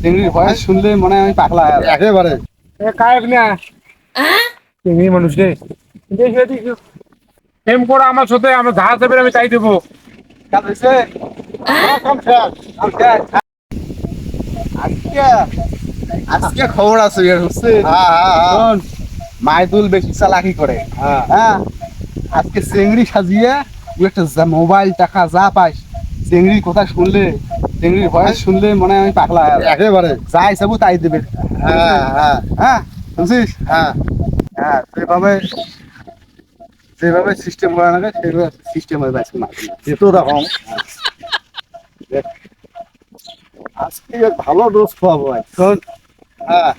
চিংড়ির ভয়েস শুনলে মনে হয় আমি পাগলা হয়ে একেবারে। এ কায়েক না তুমি মানুষ রে। প্রেম করো আমার সাথে আমরা যা যাবে আমি তাই দেবো। শেষ? আজকে? আজকে খবর আছে বের হচ্ছে হ্যাঁ হ্যাঁ হ্যাঁ। মাইদুল বেশি চালাকি করে। হ্যাঁ। হ্যাঁ? আজকে চিংড়ি সাজিয়ে একটা মোবাইল টাকা যা পাইস চিংড়ির কথা শুনলে চিংড়ির ভয়েস শুনলে মনে হয় আমি পাগলা। একেবারে। যা হিসাবও তাই দেবে। হ্যাঁ হ্যাঁ। হ্যাঁ বুঝছিস হ্যাঁ। হ্যাঁ যেভাবে যেভাবে সিস্টেম করা লাগে সেভাবে সিস্টেম হয়ে গেছে না যেত রকম। আজকে ভালো ডোজ খাওয়াবো। শোন হ্যাঁ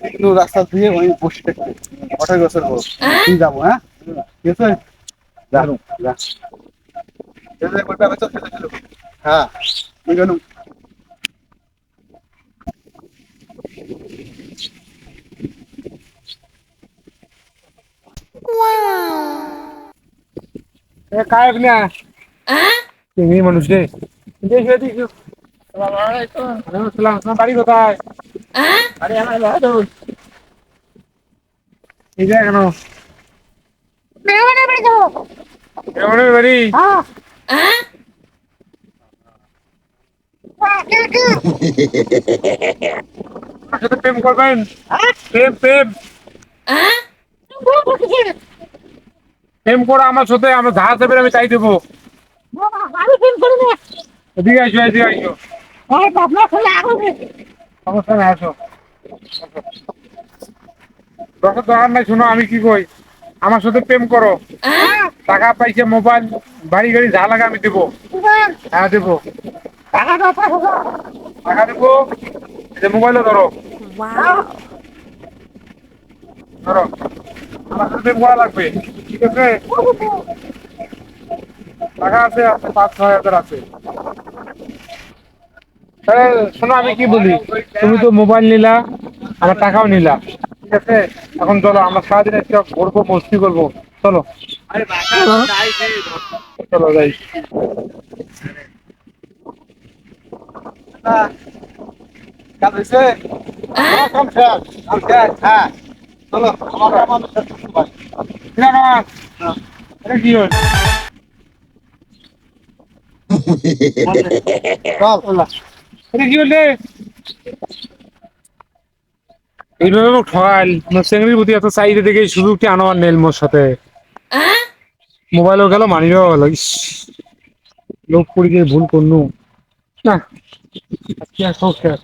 তীক্ষ্ণ রাস্তা দিয়ে ওই বসে থাকতে অঠারো বছর হোক তুই যাব হ্যাঁ? ঠিক আছে? যা যা। যেতে করতে হবে চল চল চল হ্যাঁ তুই গেলুম এ কায়েক না তুমি মানুষ রে। দেখে দেখি। সালাম তোমার বাড়ি কোথায়? বাড়ি আমার বাহাদুর এই যে কেন মেহমানের বাড়ি আমার সাথে প্রেম করবেন? প্রেম প্রেম। প্রেম করো আমার সাথে আমরা যা যাবে আমি তাই দেবো। এদিকে আসো এদিকে আসো। সমস্যা নাই আসো। দরকার দরকার নাই শোনো আমি কি কই? আমার সাথে প্রেম করো। টাকা পাইছে মোবাইল বাড়ি গাড়ি যা লাগে আমি দেবো। হ্যাঁ দেবো। টাকা দেবো যে মোবাইলও ধরো ধরো আমার লাগবে ঠিক আছে টাকা আছে আছে পাঁচ ছয় হাজার আছে। শোনো আমি কি বলি? তুমি তো মোবাইল নিলা আমার টাকাও নিলা। ঠিক আছে? এখন চলো আমরা সারাদিন একটা ঘুরবো মস্তি করব চলো। চলো যাই। কাজ কিরা কাকা? এটা কি হল এটা কি হলে এইভাবে চেংড়ির প্রতি এত দেখে আনোয়ার নেল মোর সাথে মোবাইলও গেল মানিও গেল, ইস লোক গিয়ে ভুল করনু না আজকে আর সব শেষ